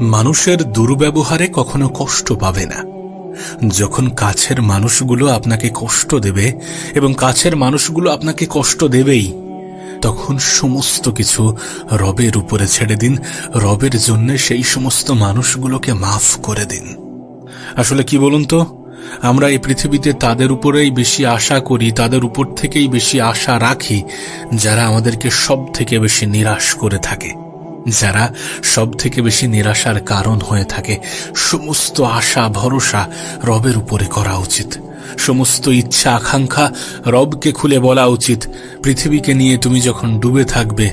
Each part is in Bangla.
মানুষের দুর্ব্যবহারে কখনো কষ্ট পাবে না। যখন কাছের মানুষগুলো আপনাকে কষ্ট দেবে এবং কাছের মানুষগুলো আপনাকে কষ্ট দেবেই, তখন সমস্ত কিছু রবের উপরে ছেড়ে দিন, রবের জন্য সেই সমস্ত মানুষগুলোকে মাফ করে দিন। আসলে কি বলুন তো? আমরা এই পৃথিবীতে তাদের উপরেই বেশি আশা করি, তাদের উপর থেকেই বেশি আশা রাখি, যারা আমাদেরকে সব থেকে বেশি নিরাশ করে থাকে। যারা সব থেকে বেশি নিরাশার কারণ হয়ে থাকে, সমস্ত আশা, ভরসা রবের উপরে করা উচিত। সমস্ত ইচ্ছা, আকাঙ্ক্ষা রবকে খুলে বলা উচিত। পৃথিবীকে নিয়ে তুমি যখন ডুবে থাকবে,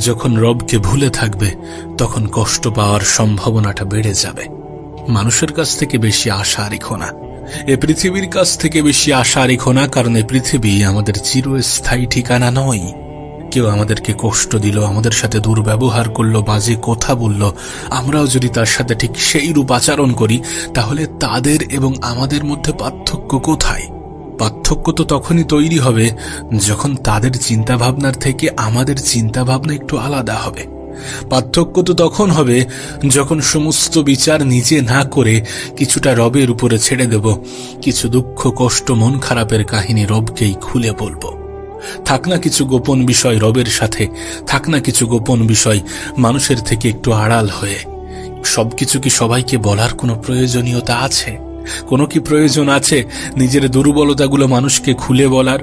যখন রবকে ভুলে থাকবে, তখন কষ্ট পাওয়ার সম্ভাবনাটা বেড়ে যাবে। মানুষের কাছ থেকে বেশি আশা রেখো না। এ পৃথিবীর কাছ থেকে বেশি আশা রেখো না, কারণ এ পৃথিবী আমাদের চিরস্থায়ী ঠিকানা নয়। কেউ আমাদেরকে কষ্ট দিল, আমাদের সাথে দুর্ব্যবহার করল, বাজে কথা বলল, আমরাও যদি তার সাথে ঠিক সেই রূপ আচরণ করি, তাহলে তাদের এবং আমাদের মধ্যে পার্থক্য কোথায়? পার্থক্য তো তখনই তৈরি হবে যখন তাদের চিন্তাভাবনার থেকে আমাদের চিন্তাভাবনা একটু আলাদা হবে। পার্থক্য তো তখন হবে যখন সমস্ত বিচার নিজে না করে কিছুটা রবের উপরে ছেড়ে দেব, কিছু দুঃখ, কষ্ট, মন খারাপের কাহিনী রবকেই খুলে বলব। থাক না কিছু গোপন বিষয় রবের সাথে, থাক না কিছু গোপন বিষয় মানুষের থেকে একটু আড়াল হয়ে। সবকিছু কি সবাইকে বলার কোনো প্রয়োজনীয়তা আছে? কোনো কি প্রয়োজন আছে নিজের দুর্বলতাগুলো মানুষকে খুলে বলার,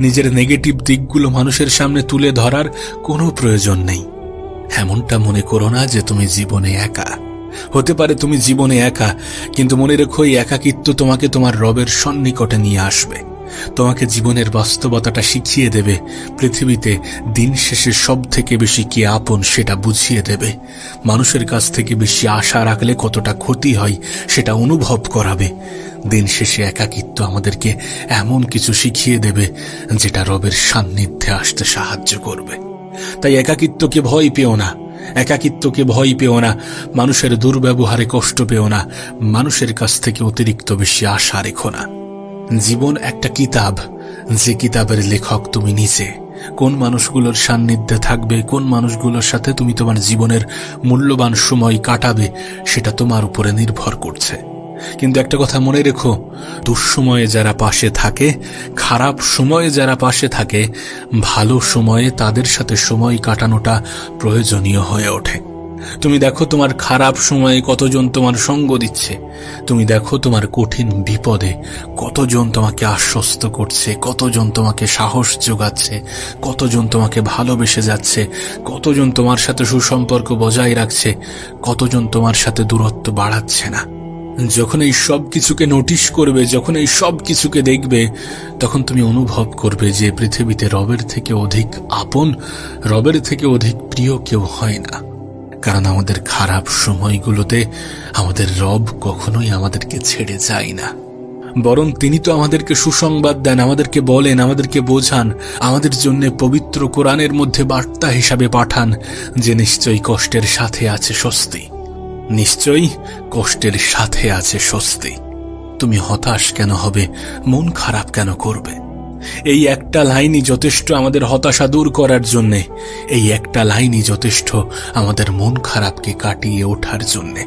নিজের নেগেটিভ দিকগুলো মানুষের সামনে তুলে ধরার কোনো প্রয়োজন নেই? এমনটা মনে করো না যে তুমি জীবনে একা। হতে পারে তুমি জীবনে একা, কিন্তু মনে রেখো এই একাকিত্ব তোমাকে তোমার রবের সন্নিকটে নিয়ে আসবে। তোমাকে জীবনের বাস্তবতাটা শিখিয়ে দেবে। পৃথিবীতে দিন শেষে সব থেকে বেশি কি আপন সেটা বুঝিয়ে দেবে। মানুষের কাছ থেকে বেশি আশা রাখলে কতটা ক্ষতি হয় সেটা অনুভব করাবে। দিন শেষে একাকিত্ব আমাদেরকে এমন কিছু শিখিয়ে দেবে, যেটা রবের সান্নিধ্যে আসতে সাহায্য করবে। তাই একাকিত্বকে ভয় পেও না। একাকিত্বকে ভয় পেও না। মানুষের দুর্ব্যবহারে কষ্ট পেও না। মানুষের কাছ থেকে অতিরিক্ত বেশি আশা রেখো না। জীবন একটা কিতাব। যে কিতাবের লেখক তুমি নিজে। কোন মানুষগুলোর সান্নিধ্যে থাকবে, কোন মানুষগুলোর সাথে তুমি তোমার জীবনের মূল্যবান সময় কাটাবে, সেটা তোমার উপরে নির্ভর করছে। কিন্তু একটা কথা মনে রেখো, দুঃসময়ে যারা পাশে থাকে, খারাপ সময়ে যারা পাশে থাকে, ভালো সময়ে তাদের সাথে সময় কাটানোটা প্রয়োজনীয় হয়ে ওঠে। তুমি দেখো তোমার খারাপ সময়ে কতজন তোমার সঙ্গ দিচ্ছে। তুমি দেখো তোমার কঠিন বিপদে কতজন তোমাকে আশ্বস্ত করছে, কতজন তোমাকে সাহস যোগাচ্ছে, কতজন তোমাকে ভালোবেসে যাচ্ছে, কতজন তোমার সাথে সুসম্পর্ক বজায় রাখছে, কতজন তোমার সাথে দূরত্ব বাড়াচ্ছে না। যখন এই সব কিছুকে নোটিশ করবে, যখন এই সব কিছুকে দেখবে, তখন তুমি অনুভব করবে যে পৃথিবীতে রবের থেকে অধিক আপন, রবের থেকে অধিক প্রিয় কেউ হয় না। কারণ আমাদের খারাপ সময়গুলোতে আমাদের রব কখনোই আমাদেরকে ছেড়ে যায় না। বরং তিনি তো আমাদেরকে সুসংবাদ দেন, আমাদেরকে বলেন, আমাদেরকে বোঝান, আমাদের জন্য পবিত্র কোরআনের মধ্যে বার্তা হিসাবে পাঠান, যে নিশ্চয়ই কষ্টের সাথে আছে স্বস্তি। নিশ্চয়ই কষ্টের সাথে আছে স্বস্তি। তুমি হতাশ কেন হবে? মন খারাপ কেন করবে? এই একটা লাইনই যথেষ্ট আমাদের হতাশা দূর করার জন্যে। এই একটা লাইনই যথেষ্ট আমাদের মন খারাপকে কাটিয়ে ওঠার জন্যে।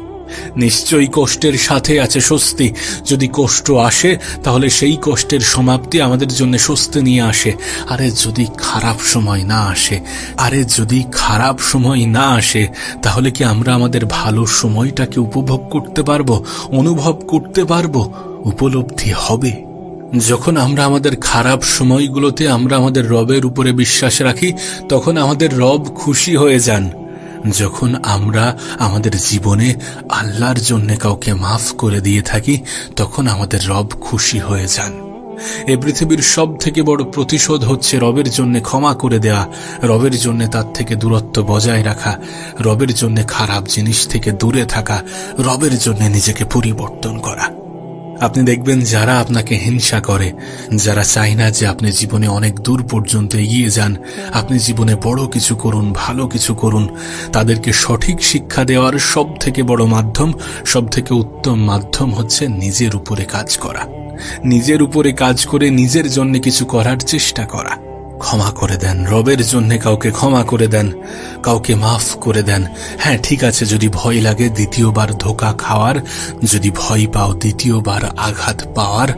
নিশ্চয়ই কষ্টের সাথে আছে স্বস্তি। যদি কষ্ট আসে, তাহলে সেই কষ্টের সমাপ্তি আমাদের জন্য স্বস্তি নিয়ে আসে। আরে যদি খারাপ সময় না আসে, আরে যদি খারাপ সময় না আসে, তাহলে কি আমরা আমাদের ভালো সময়টাকে উপভোগ করতে পারব, অনুভব করতে পারব? উপলব্ধি হবে। যখন আমরা আমাদের খারাপ সময়গুলোতে আমরা আমাদের রবের উপরে বিশ্বাস রাখি, তখন আমাদের রব খুশি হয়ে যান। যখন আমরা আমাদের জীবনে আল্লাহর জন্য কাউকে মাফ করে দিয়ে থাকি, তখন আমাদের রব খুশি হয়ে যান। এ পৃথিবীর সব থেকে বড় প্রতিশোধ হচ্ছে রবের জন্য ক্ষমা করে দেয়া, রবের জন্য তার থেকে দূরত্ব বজায় রাখা, রবের জন্য খারাপ জিনিস থেকে দূরে থাকা, রবের জন্য নিজেকে পরিবর্তন করা। আপনি দেখবেন যারা আপনাকে হিংসা করে, যারা চায় না যে আপনি জীবনে অনেক দূর পর্যন্ত এগিয়ে যান, আপনি জীবনে বড় কিছু করুন, ভালো কিছু করুন, তাদেরকে সঠিক শিক্ষা দেওয়ার সব থেকে বড় মাধ্যম সব থেকে উত্তম মাধ্যম হচ্ছে নিজের উপরে কাজ করা। নিজের উপরে কাজ করে নিজের জন্য কিছু করার চেষ্টা করা। ক্ষমা করে দেন। রবের জন্য কাউকে ক্ষমা করে দেন, কাউকে মাফ করে দেন। হ্যাঁ ঠিক আছে, যদি ভয় লাগে দ্বিতীয়বার ধোকা খাওয়ার, যদি ভয় পাও দ্বিতীয়বার আঘাত পাওয়ার,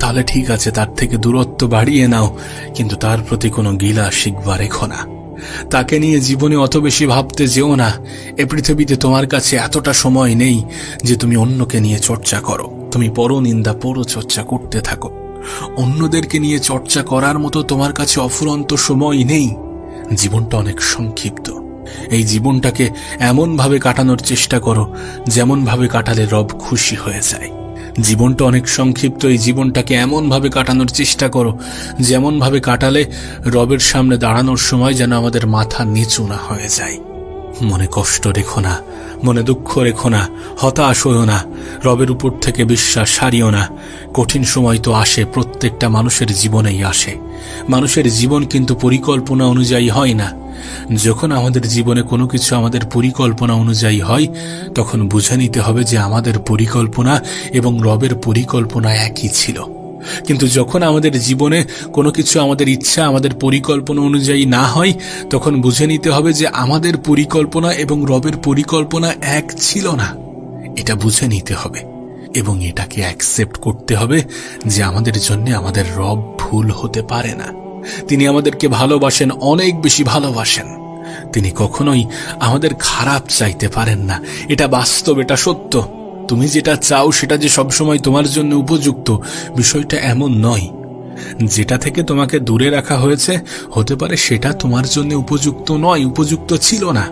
তাহলে ঠিক আছে, তার থেকে দূরত্ব বাড়িয়ে নাও, কিন্তু তার প্রতি কোনো গিলা শিখবা রেখো না। তাকে নিয়ে জীবনে অত বেশি ভাবতে যেও না। এ পৃথিবীতে তোমার কাছে এতটা সময় নেই যে তুমি অন্যকে নিয়ে চর্চা করো। তুমি পরনিন্দা পরচর্চা করতে থাকো। অন্যদেরকে নিয়ে চর্চা করার মতো তোমার কাছে অফুরন্ত সময় নেই। জীবনটা অনেক সংক্ষিপ্ত। এই জীবনটাকে এমনভাবে কাটানোর চেষ্টা করো, যেমনভাবে কাটালে রব খুশি হয়ে যায়। জীবনটা অনেক সংক্ষিপ্ত, এই জীবনটাকে এমনভাবে কাটানোর চেষ্টা করো, যেমনভাবে কাটালে রবের সামনে দাঁড়ানোর সময় যেন আমাদের মাথা নিচু না হয়ে যায়। মনে কষ্ট রেখো না, মনে দুঃখ রেখো না, হতাশ হইও না, রবের উপর থেকে বিশ্বাস হারিও না। কঠিন সময় তো আসে, প্রত্যেকটা মানুষের জীবনেই আসে। মানুষের জীবন কিন্তু পরিকল্পনা অনুযায়ী হয় না। যখন আমাদের জীবনে কোনো কিছু আমাদের পরিকল্পনা অনুযায়ী হয়, তখন বুঝে নিতে হবে যে আমাদের পরিকল্পনা এবং রবের পরিকল্পনা একই ছিল। কিন্তু যখন আমাদের জীবনে কোনো কিছু আমাদের ইচ্ছা, আমাদের পরিকল্পনা অনুযায়ী না হয়, তখন বুঝে নিতে হবে যে আমাদের পরিকল্পনা এবং রবের পরিকল্পনা এক ছিল না। এটা বুঝে নিতে হবে এবং এটাকে অ্যাকসেপ্ট করতে হবে যে আমাদের জন্য আমাদের রব ভুল হতে পারে না। তিনি আমাদেরকে ভালোবাসেন, অনেক বেশি ভালোবাসেন। তিনি কখনোই আমাদের খারাপ চাইতে পারেন না। এটা বাস্তব, এটা সত্য। তুমি যেটা চাও সেটা যে সবসময় তোমার জন্য উপযুক্ত, বিষয়টা এমন নয়। যেটা থেকে তোমাকে দূরে রাখা হয়েছে, হতে পারে সেটা তোমার জন্য উপযুক্ত নয়, উপযুক্ত ছিল না।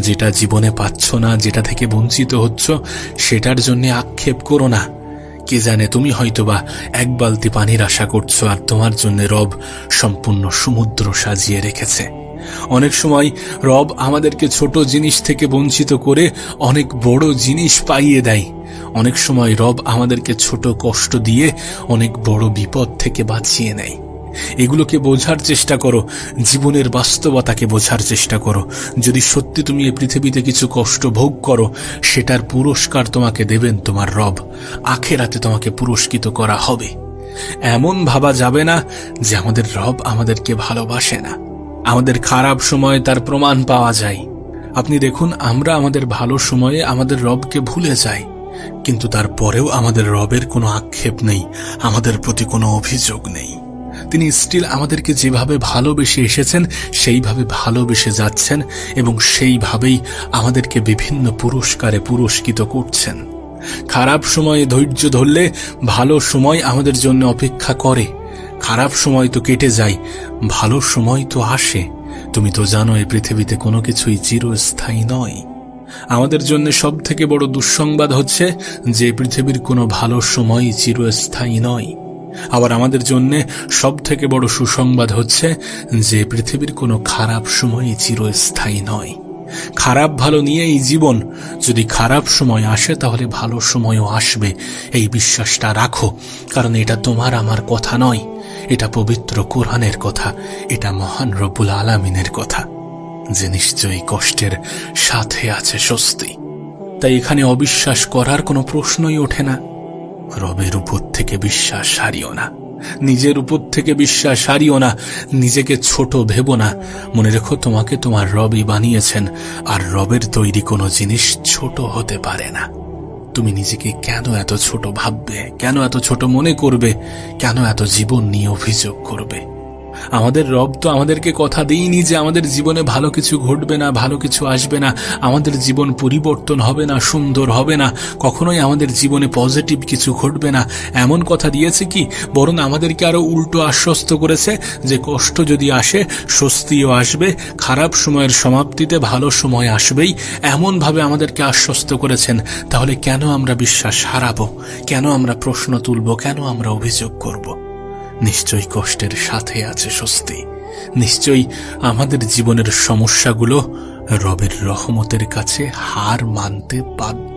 যেটা জীবনে পাচ্ছ না, যেটা থেকে বঞ্চিত হচ্ছ, সেটার জন্য আক্ষেপ করো না। কে জানে তুমি হয়তোবা এক বালতি পানির আশা করছ আর তোমার জন্য রব সম্পূর্ণ সমুদ্র সাজিয়ে রেখেছে। অনেক সময় রব আমাদেরকে ছোট জিনিস থেকে বঞ্চিত করে অনেক বড় জিনিস পাইয়ে দেয়। অনেক সময় রব আমাদেরকে ছোট কষ্ট দিয়ে অনেক বড় বিপদ থেকে বাঁচিয়ে নেয়। এগুলোকে বোঝার চেষ্টা করো, জীবনের বাস্তবতাকে বোঝার চেষ্টা করো। যদি সত্যি তুমি এই পৃথিবীতে কিছু কষ্ট ভোগ করো, সেটার পুরস্কার তোমাকে দেবেন তোমার রব। আখেরাতে তোমাকে পুরস্কৃত করা হবে। এমন ভাবা যাবে না যে আমাদের রব আমাদেরকে ভালোবাসে না। আমাদের খারাপ সময়ে তার প্রমাণ পাওয়া যায়। আপনি দেখুন, আমরা আমাদের ভালো সময়ে আমাদের রবকে ভুলে যাই, কিন্তু তারপরেও আমাদের রবের কোনো আক্ষেপ নেই, আমাদের প্রতি কোনো অভিযোগ নেই। তিনি স্টিল আমাদেরকে যেভাবে ভালোবেসে এসেছেন, সেইভাবে ভালোবেসে যাচ্ছেন এবং সেইভাবেই আমাদেরকে বিভিন্ন পুরস্কারে পুরস্কৃত করছেন। খারাপ সময়ে ধৈর্য ধরলে ভালো সময় আমাদের জন্য অপেক্ষা করে। খারাপ সময় তো কেটে যায়, ভালো সময় তো আসে। তুমি তো জানো, এই পৃথিবীতে কোনো কিছুই চিরস্থায়ী নয়। আমাদের জন্য সব থেকে বড় দুঃসংবাদ হচ্ছে যে, পৃথিবীর কোনো ভালো সময় চিরস্থায়ী নয়। আবার আমাদের জন্য সব থেকে বড় সুসংবাদ হচ্ছে যে, পৃথিবীর কোনো খারাপ সময়ই চিরস্থায়ী নয়। খারাপ ভালো নিয়ে এই জীবন। যদি খারাপ সময় আসে, তাহলে ভালো সময়ও আসবে। এই বিশ্বাসটা রাখো, কারণ এটা তোমার আমার কথা নয়। এটা পবিত্র কোরআনের কথা, এটা মহান রব্বুল আলামিনের কথা, যে নিশ্চয়ই কষ্টের সাথে আছে স্বস্তি। তাই এখানে অবিশ্বাস করার কোনো প্রশ্নই ওঠে না। রবের উপর থেকে বিশ্বাস হারিও না। নিজের উপর থেকে বিশ্বাস হারিও না। নিজেকে ছোট ভেবো না। মনে রেখো, তোমাকে তোমার রবই বানিয়েছেন, আর রবের তৈরি কোনো জিনিস ছোট হতে পারে না। তুমি নিজেকে কেন এত ছোট ভাববে? কেন এত ছোট মনে করবে? কেন এত জীবন নিয়ে অভিযোগ করবে? আমাদের রব তো আমাদেরকে কথা দিইনি যে আমাদের জীবনে ভালো কিছু ঘটবে না, ভালো কিছু আসবে না। আমাদের জীবন পরিবর্তন হবে না, সুন্দর হবে না। কখনোই আমাদের জীবনে পজিটিভ কিছু ঘটবে না। এমন কথা দিয়েছে কি? বরং আমাদেরকে আরও উল্টো আশ্বস্ত করেছে যে কষ্ট যদি আসে, স্বস্তিও আসবে, খারাপ সময়ের সমাপ্তিতে ভালো সময় আসবেই। এমনভাবে আমাদেরকে আশ্বস্ত করেছেন। তাহলে কেন আমরা বিশ্বাস হারাবো? কেন আমরা প্রশ্ন তুলব? কেন আমরা অভিযোগ করব? নিশ্চয়ই কষ্টের সাথে আছে স্বস্তি। নিশ্চয়ই আমাদের জীবনের সমস্যাগুলো রবের রহমতের কাছে হার মানতে বাধ্য